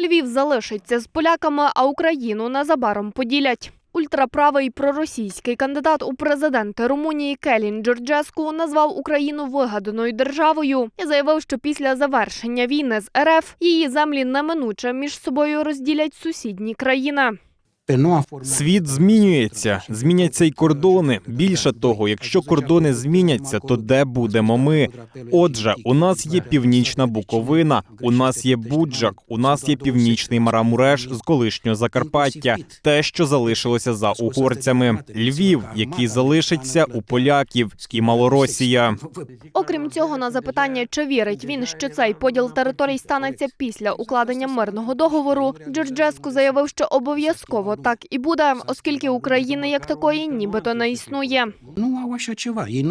Львів залишиться з поляками, а Україну незабаром поділять. Ультраправий проросійський кандидат у президенти Румунії Келін Джорджеску назвав Україну вигаданою державою і заявив, що після завершення війни з РФ її землі неминуче між собою розділять сусідні країни. Світ змінюється, зміняться й кордони. Більше того, якщо кордони зміняться, то де будемо ми? Отже, у нас є північна Буковина, у нас є Буджак, у нас є північний Марамуреш з колишнього Закарпаття, те, що залишилося за угорцями, Львів, який залишиться у поляків, і Малоросія. Окрім цього, на запитання, чи вірить він, що цей поділ територій станеться після укладення мирного договору, Джорджеску заявив, що обов'язково так і буде, оскільки України як такої нібито не існує.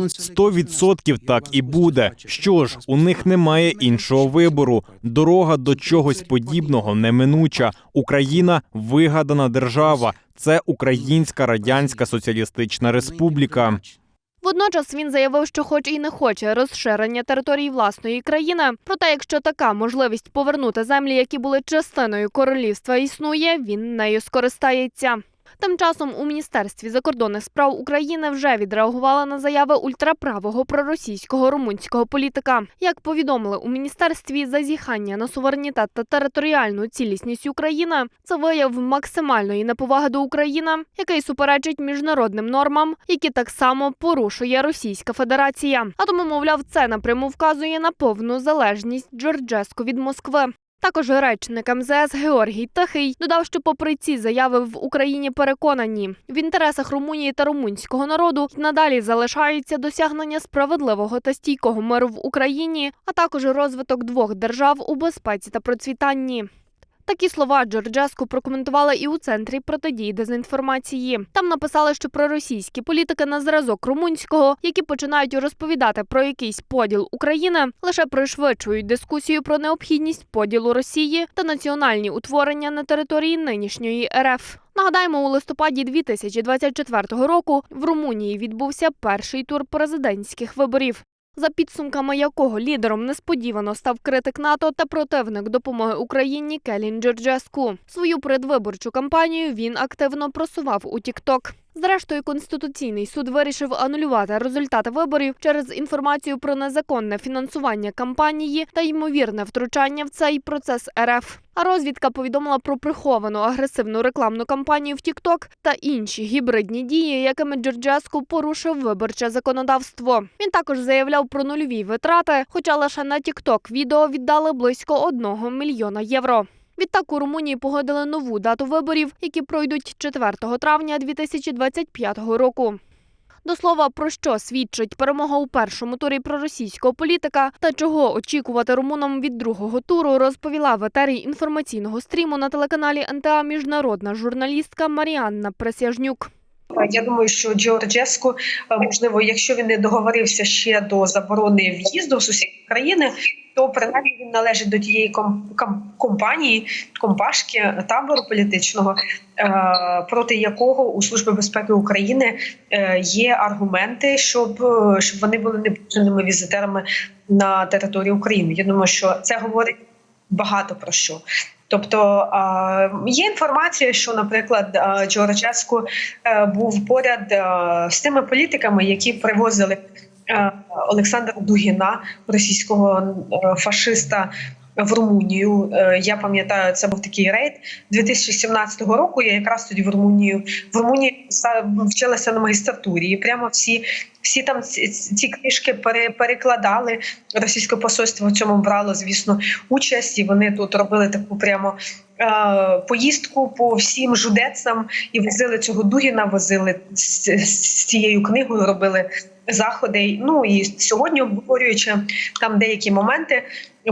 Сто відсотків так і буде. Що ж, у них немає іншого вибору. Дорога до чогось подібного неминуча. Україна вигадана держава. Це Українська Радянська Соціалістична Республіка. Водночас він заявив, що хоч і не хоче розширення територій власної країни, проте якщо така можливість повернути землі, які були частиною королівства, існує, він нею скористається. Тим часом у міністерстві закордонних справ України вже відреагували на заяви ультраправого проросійського румунського політика. Як повідомили у міністерстві, зазіхання на суверенітет та територіальну цілісність України це вияв максимальної неповаги до України, який суперечить міжнародним нормам, які так само порушує Російська Федерація. А тому, мовляв, це напряму вказує на повну залежність Джорджеску від Москви. Також речник МЗС Георгій Тихий додав, що попри ці заяви в Україні переконані, в інтересах Румунії та румунського народу надалі залишається досягнення справедливого та стійкого миру в Україні, а також розвиток двох держав у безпеці та процвітанні. Такі слова Джорджеску прокоментували і у центрі протидії дезінформації. Там написали, що проросійські політики на зразок румунського, які починають розповідати про якийсь поділ України, лише пришвидшують дискусію про необхідність поділу Росії та національні утворення на території нинішньої РФ. Нагадаємо, у листопаді 2024 року в Румунії відбувся перший тур президентських виборів за підсумками якого лідером несподівано став критик НАТО та противник допомоги Україні Келін Джорджеску. Свою предвиборчу кампанію він активно просував у Тікток. Зрештою, конституційний суд вирішив анулювати результати виборів через інформацію про незаконне фінансування кампанії та ймовірне втручання в цей процес РФ. А розвідка повідомила про приховану агресивну рекламну кампанію в Тікток та інші гібридні дії, якими Джорджеску порушив виборче законодавство. Він також заявляв про нульові витрати, хоча лише на Тікток відео віддали близько одного мільйона євро. Відтак у Румунії погодили нову дату виборів, які пройдуть 4 травня 2025 року. До слова, про що свідчить перемога у першому турі проросійського політика та чого очікувати румунам від другого туру, розповіла в етері інформаційного стріму на телеканалі НТА міжнародна журналістка Маріанна Пресяжнюк. Я думаю, що Джорджеску, е, можливо, якщо він не договорився ще до заборони в'їзду в сусідні країни, то принаймні він належить до тієї ком- ком- компанії, компашки табору політичного, е, проти якого у Служби безпеки України е, є аргументи, щоб, е, щоб вони були небажаними візитерами на території України. Я думаю, що це говорить багато про що. Тобто є інформація, що, наприклад, Джордж Джорджеску е, був поряд е, з тими політиками, які привозили е, Олександра Дугіна, російського фашиста. В Румунію Е, я пам'ятаю, це був такий рейд 2017 року. Я якраз тоді в Румунію в Румунії вчилася на магістратурі. І прямо всі, всі там ці, книжки пере, перекладали. Російське посольство в цьому брало, звісно, участь, і вони тут робили таку прямо е, поїздку по всім жудецам і возили цього Дугіна, возили з, з цією книгою, робили заходи. Ну і сьогодні, обговорюючи там деякі моменти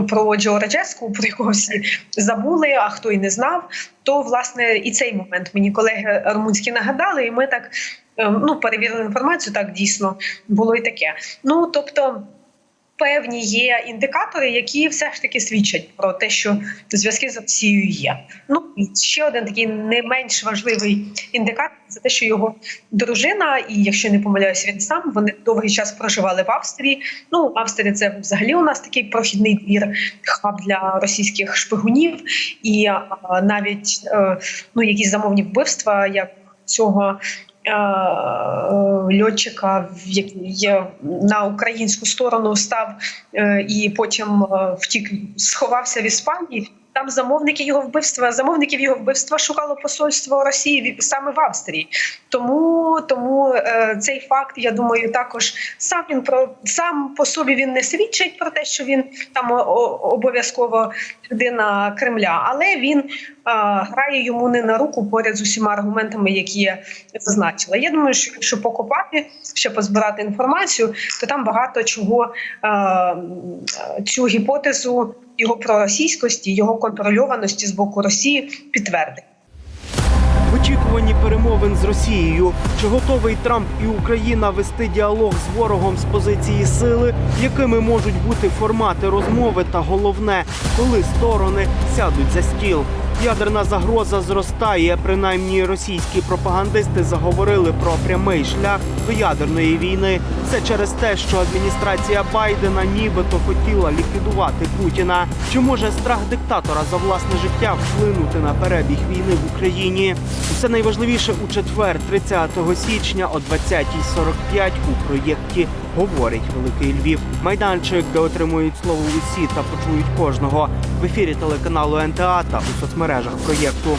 про Джорджеску, про якого всі забули, а хто й не знав, то власне і цей момент мені колеги румунські нагадали, і ми так. е, Ну, перевірили інформацію, так дійсно було і таке. Ну тобто, певні є індикатори, які все ж таки свідчать про те, що зв'язки з Росією є. Ну і ще один такий не менш важливий індикатор це те, що його дружина, і якщо не помиляюся, він сам вони довгий час проживали в Австрії. Ну, Австрія це взагалі у нас такий прохідний двір, хаб для російських шпигунів, і а, навіть е, ну якісь замовні вбивства, як цього. Е, Льотчика, який на українську сторону став е, і потім е, втік, сховався в Іспанії. Там замовники його вбивства, замовників його вбивства шукало посольство Росії саме в Австрії. Тому, тому е, цей факт, я думаю, також сам він про сам по собі він не свідчить про те, що він там обов'язково людина Кремля, але він грає йому не на руку поряд з усіма аргументами, які я зазначила. Я думаю, що якщо покопати, ще позбирати інформацію, то там багато чого цю гіпотезу його проросійськості, його контрольованості з боку Росії підтвердить. В очікуванні перемовин з Росією, чи готовий Трамп і Україна вести діалог з ворогом з позиції сили, якими можуть бути формати розмови, та головне, коли сторони сядуть за стіл. Ядерна загроза зростає. Принаймні російські пропагандисти заговорили про прямий шлях до ядерної війни. Це через те, що адміністрація Байдена нібито хотіла ліквідувати Путіна. Чи може страх диктатора за власне життя вплинути на перебіг війни в Україні? Усе найважливіше у четвер, 30 січня о 20.45 у проєкті говорить Великий Львів. Майданчик, де отримують слово усі та почують кожного в ефірі телеканалу НТА та у соцмережах проєкту.